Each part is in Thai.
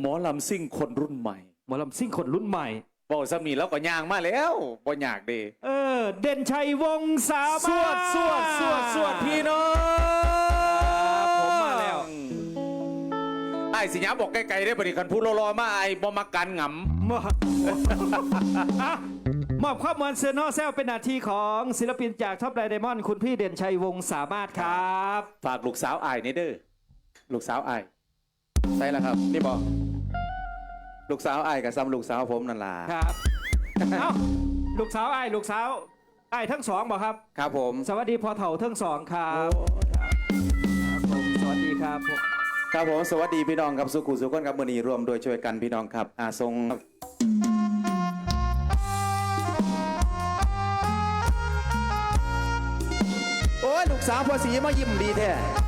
หมอลำซิ่งคนรุ่นใหม่หมอลำซิ่งคนรุ่นใหม่บอกสามีแล้วก็ย่างมาแล้วบ่อยากเดเออ เด่นชัยวงศ์สาสมารวถดสวดสวดสวดพี่น้องผมมาแล้วไอ้สิญญาบอกไกลๆได้บริคันพูดรอๆมาไอ้บ่มากันงมอบอะมอบข้อมูลเซอร์นอแซลเป็นหน้าที่ของศิลปินจากท็อปไลน์ไดมอนด์คุณพี่เด่นชัยวงศ์สามารถครับำฝากลูกสาวไอ้นี่เด้อลูกสาวไอ้ใช่แล้วครับ นี่บอก ลูกสาวไอ้กับซ้ำลูกสาวผมนั่นล่ะครับเอ้าลูกสาวไอ้ายลูกสาวไอ้ายทั้งสองบอกครับ ครับผมสวัสดีพอเถ่าทั้งสองครับครับผมสวัสดีครับผมครับผมสวัสดีพี่น้องครับสุขุสุขคนครับมือนี้รวมโดยช่วยกันพี่น้องครับอาทรงโอ้ยลูกสาวพอสีมายิ้มดีแท้ท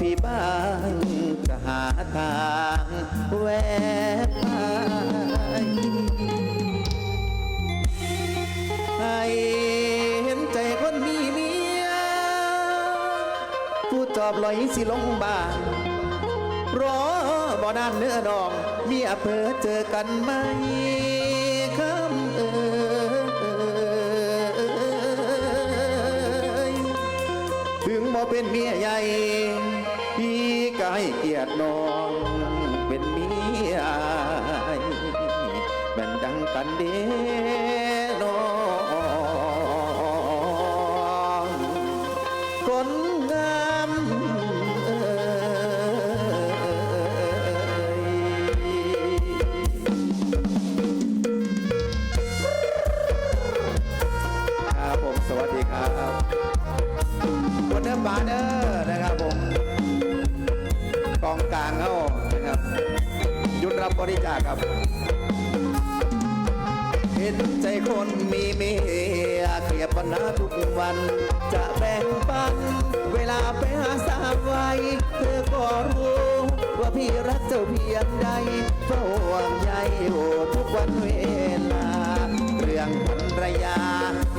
พี่บ้างจะหาทางแวะไปให้เห็นใจคนมีเมียผู้จอบลอยสิลงบ้านรอบ่นานเนื้อดอง เมียเพิ่เจอกันไหมคำเอ่ยถึงบ่เป็นเมียใหญ่ พี่ก็ให้เกียรติน้องเป็นเมียแบ่งดังกันเด้น้องคนงามเอ่ยครับผมสวัสดีครับคนเดิมบาเดอ องกลางเขานะครับหยุดรับบริจาคครับ เห็นใจคนมีเมียเคลียร์ปัญหาทุกวัน จะแบ่งปัน เวลาไปหาสาวไว้เธอก็รู้ว่าพี่รักเจ้าเพียงใดเฝ้าห่วงใยโอ้ทุกวันเวลา เรื่องภรรยา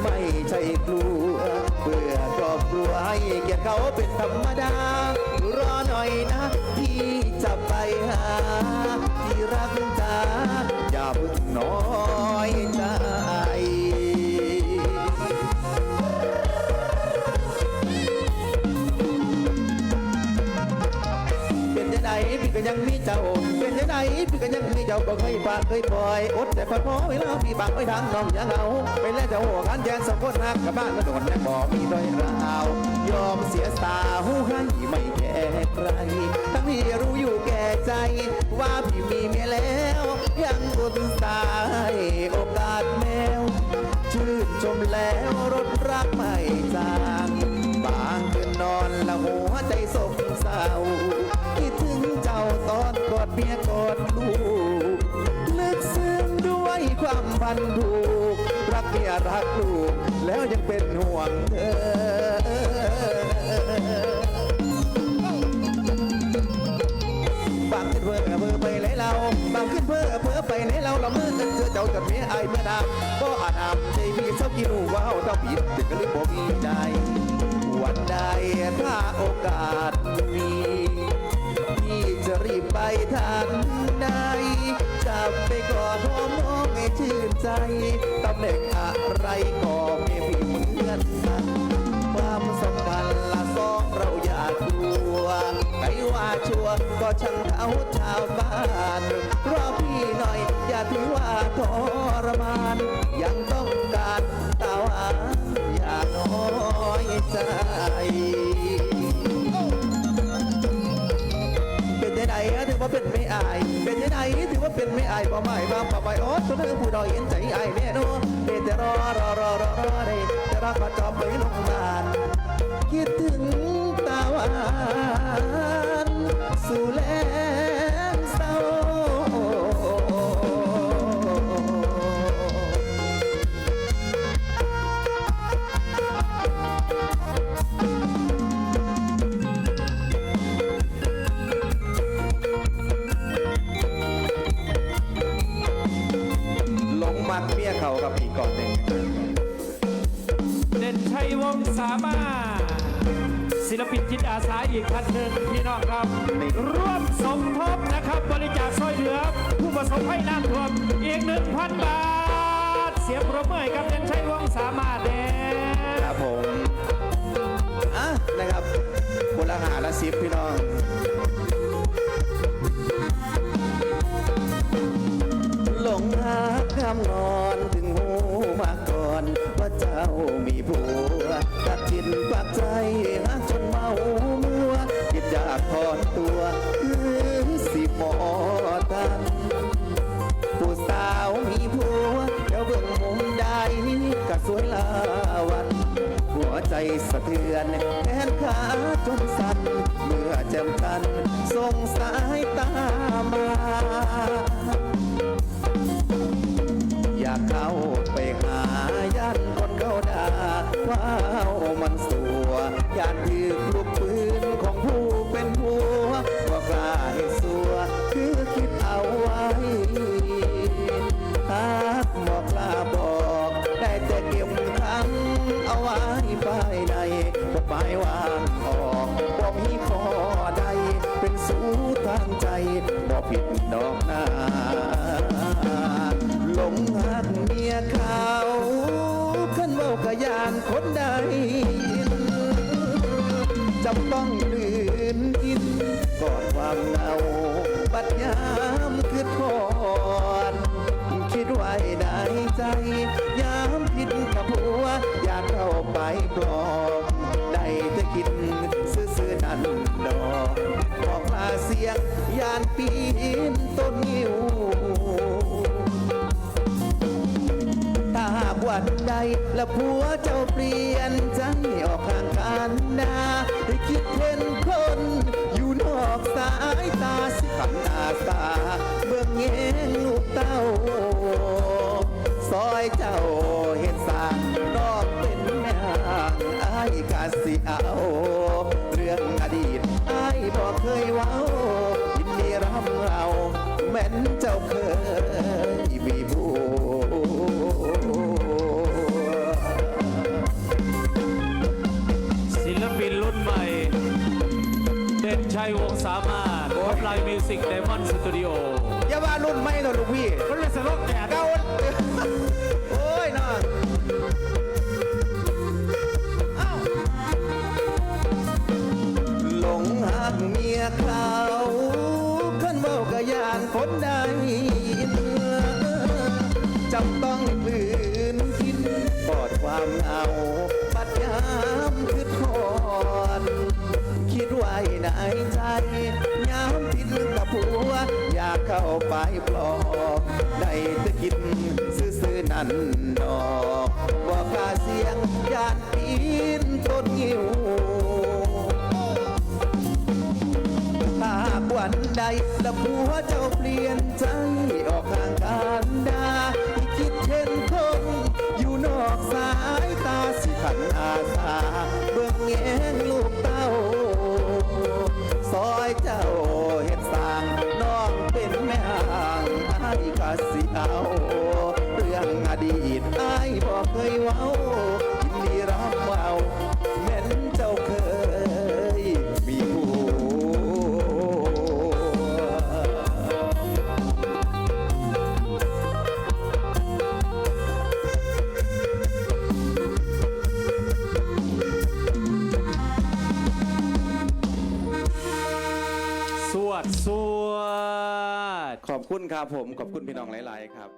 ไม่ใช่กลัวเพื่อครอบครัวให้เกียรติเขาเป็นธรรมดา รอหน่อยนะ ที่รักจ้าอย่าเพึ่งน้อยใจเป็นจะไดพี่ก็ยังมีเจ้า พี่ก็ยังมีเจ้าก็เคยฝากเคยปล่อยอดแต่คอพอเวลาพี่บางไปทางน้องอย่าเหงาไปแล้วจะโหัวกันแยงสองคนหักกับบ้านก็โดนแม่บอกมีดอยราวยอมเสียสาวให้ไม่แก่ใครทั้งที่รู้อยู่แก่ใจ ว่าพี่มีเมียแล้ว ยังอุตาห์ให้โอกาสแมวชื่นชมแล้วรถรักไม่จาง นผูกรักเมียรักลูกแล้วยังเป็นห่วงเธอบางขึ้นเพื่อเพื่อไปไหนเราบางขึ้นเพื่อเพื่อไปไหนเราเราเมื่อกันเจอเจ้ากับเมียไอเมื่อดาก็อาจอำใจพี่เศร้ากินว่าเจ้าผิดถึงก็เลยบอกมีใจวันใดถ้าโอกาสมี ใจตำแหน่งอะไรก็ไม่พี่เหมือนกันความสัมพันธ์ละสองเราอย่ากลัวใครว่าชัวก็ช่างเขาชาวบ้านรอพี่หน่อยอย่าถือว่าทรมาน ยังต้องการตาวาอย่าน้อยใจเป็นยังไงถือว่าเป็นายเป็นยังไงถือว่าเป็นไม่อายบ่ไม่มาบ่ไม่โอ๊ตตัวเธอผู้ดอยเห็นใจอายแน่นอนเป็นแต่รอรอรอรอรอได้จะรัก็จอบไปลงพยาบาลคิดถึงตาหวานสู่แลง กเมียเขากับอีกก่อนหนึ่งเด่นชัยวงศ์สามารถลปินจิตอาสาอีกท่านหนึ่งพี่น้องครับนี่ร่วมสมทบนะครับบริจาคช่วยเหลือ ผู้ประสบภัยน้ำท่วมอีก1,000บาท เสียงปรบมือให้กับเด่นชัยวงศ์สามารถเด้ครับผมอะนะครับคนละหาละสิบพี่น้องำนอนถึงหูมาก่อน ว่าเจ้ามีผัวตัดจิตปักใจหักจนเมามัวคิดอยากถอนตัวคือสิหมอตันผู้สาวมีผัวเดี๋ยวเบิ่งมุมใดก็สวยลาวัน หัวใจสะเทือนแขนขาจนสั่นเมื่อเจมกันส่งสายตามา อยากเข้าไปหายันคนเขาด่าว้าวมันสัวยานถือลูกปืนของผู้เป็นผัวว่ากล้าให้สัวคือคิดเอาไว้หากบอกลาบอก ได้แต่เก็บทั้งเอาไว้ภายในบอกหมายวางออกบอกมีขอใดเป็นสู้ทางใจบอกผิดดอกหน้า หลงหักเมียเขาขันเมากะยานคนใดจำต้องลืนกินก่อนความเหงาบัดยามคือทอนคิดไว้ได้ใจ ยามผิดกับผัว อยากเข้าไปปลอบได้แต่กินซื่อๆนั่นดอกบอกลาเสียงยานปีนต้นงิ้ว วันใด และผัวเจ้าเปลี่ยนใจออกข้างกันนาได้คิดเห็นคน อยู่นอกสายตาสิขันอาตาเบื้องเงงลูกเต้าซอยเจ้าเห็นสางนอกเป็นแม่ห่างอายกาสิเอา วงศ์สามารถท็อปไลน์มิวสิกไดมอนด์สตูดิโออย่าว่ารุ่นไม่หรอกลูกพี่คนเล่นสลกแก่เใจยามพินกับผัว อยากเข้าไปปลอบได้จะกินซื้อๆนั่นดอกบอกกล้าเสียงยานปีนต้นงิ้วหากวันใดและผัวเจ้าเปลี่ยนใจางไอ้ายกะสิเอาเรื่องอดีตไอ้ายบอกเคยเว้า อบคุณครับผม ขอบคุณพี่น้องหลาย ๆ ครับ